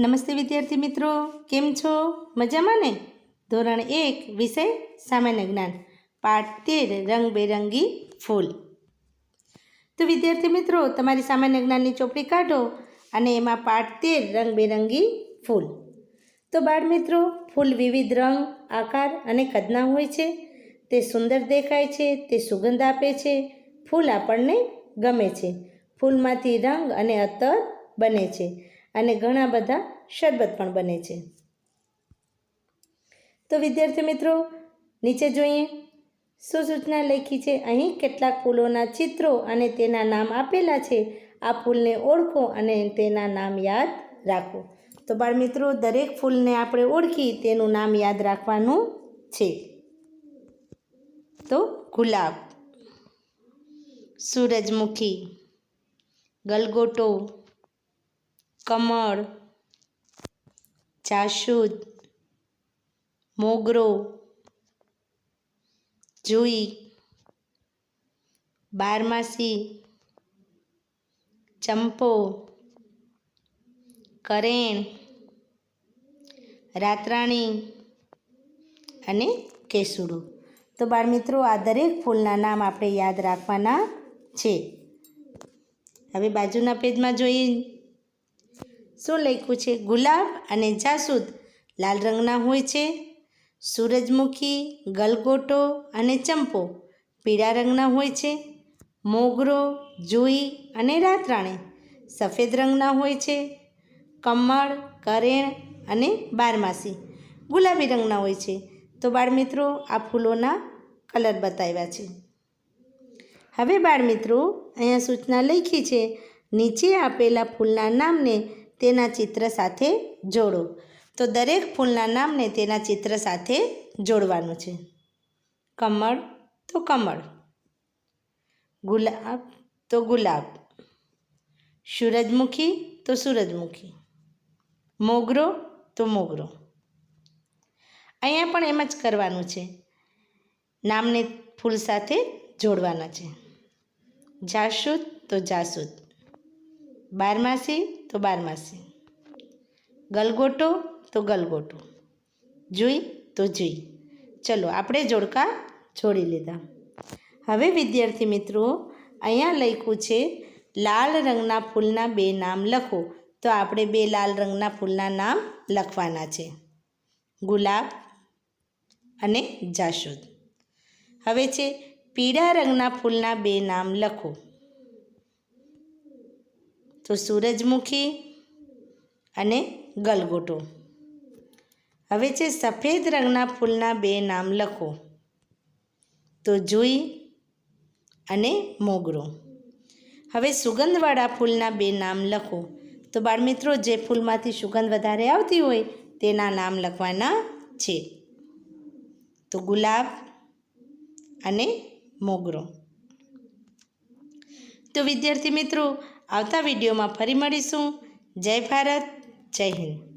નમસ્તે વિદ્યાર્થી મિત્રો, કેમ છો? મજામાં ને? ધોરણ એક, વિષય સામાન્ય જ્ઞાન, પાઠ તેર, રંગબેરંગી ફૂલ. તો વિદ્યાર્થી મિત્રો, તમારી સામાન્ય જ્ઞાનની ચોપડી કાઢો અને એમાં પાઠ તેર, રંગબેરંગી ફૂલ. તો બાળ મિત્રો, ફૂલ વિવિધ રંગ, આકાર અને કદના હોય છે. તે સુંદર દેખાય છે, તે સુગંધ આપે છે, ફૂલ આપણને ગમે છે. ફૂલમાંથી રંગ અને અત્તર બને છે. અને ઘણા બધા શરબત પણ બને છે. તો વિદ્યાર્થી મિત્રો, નીચે જોઈએ. શું સૂચના લખી છે, અહીં કેટલાક ફૂલોના ચિત્રો અને તેના નામ આપેલા છે. આ ફૂલને ઓળખો અને તેના નામ યાદ રાખો. તો બાળ મિત્રો, દરેક ફૂલને આપણે ઓળખી તેનું નામ યાદ રાખવાનું છે. તો ગુલાબ, સૂરજમુખી, ગલગોટો કમળ, જાસૂદ, મોગરો, જુઈ, બારમાસી, ચંપો, કરેણ, રાતરાણી અને કેસુડો. તો બાળમિત્રો આ દરેક ફૂલના નામ આપણે યાદ રાખવાના છે. હવે બાજુના પેજમાં જોઈએ શું લખ્યું છે ગુલાબ અને જાસૂદ. લાલ રંગના હોય છે. સૂરજમુખી, ગલગોટો અને ચંપો. પીળા રંગના હોય છે. મોગરો, જુઈ અને રાતરાણી. સફેદ રંગના હોય છે. કમળ, કરેણ અને બારમાસી. ગુલાબી રંગના હોય છે. તો બાળમિત્રો, આ ફૂલોના કલર બતાવ્યા છે. હવે બાળમિત્રો, અહીંયા સૂચના લખી છે. નીચે આપેલા ફૂલના નામને તેના ચિત્ર સાથે જોડો. તો દરેક ફૂલના નામને તેના ચિત્ર સાથે જોડવાનું છે. કમળ, તો કમળ. ગુલાબ, તો ગુલાબ. સૂરજમુખી, તો સૂરજમુખી. મોગરો, તો મોગરો. અહીંયા પણ એમ જ કરવાનું છે. નામને ફૂલ સાથે જોડવાના છે. જાસૂદ, તો જાસૂદ. બારમાસી તો બારમાસી. ગલગોટો તો ગલગોટો. જુઈ તો જુઈ. ચલો, આપણે જોડકા જોડી લીધા. હવે વિદ્યાર્થી મિત્રો, અહીંયા લખ્યું છે, લાલ રંગના ફૂલના બે નામ લખો. તો આપણે બે લાલ રંગના ફૂલના નામ લખવાના છે. ગુલાબ અને જાસૂદ. હવે છે, પીળા રંગના ફૂલના બે નામ લખો. તો સૂરજમુખી અને ગલગોટો. હવે છે સફેદ રંગના ફૂલના બે નામ લખો. તો જુઈ અને મોગરો. હવે સુગંધવાળા ફૂલના બે નામ લખો. તો બાળમિત્રો, જે ફૂલમાંથી સુગંધ વધારે આવતી હોય તેના નામ લખવાના છે. તો ગુલાબ અને મોગરો. તો વિદ્યાર્થી મિત્રો આવતા વિડીયોમાં ફરી મળીશું. જય ભારત જય હિન્દ.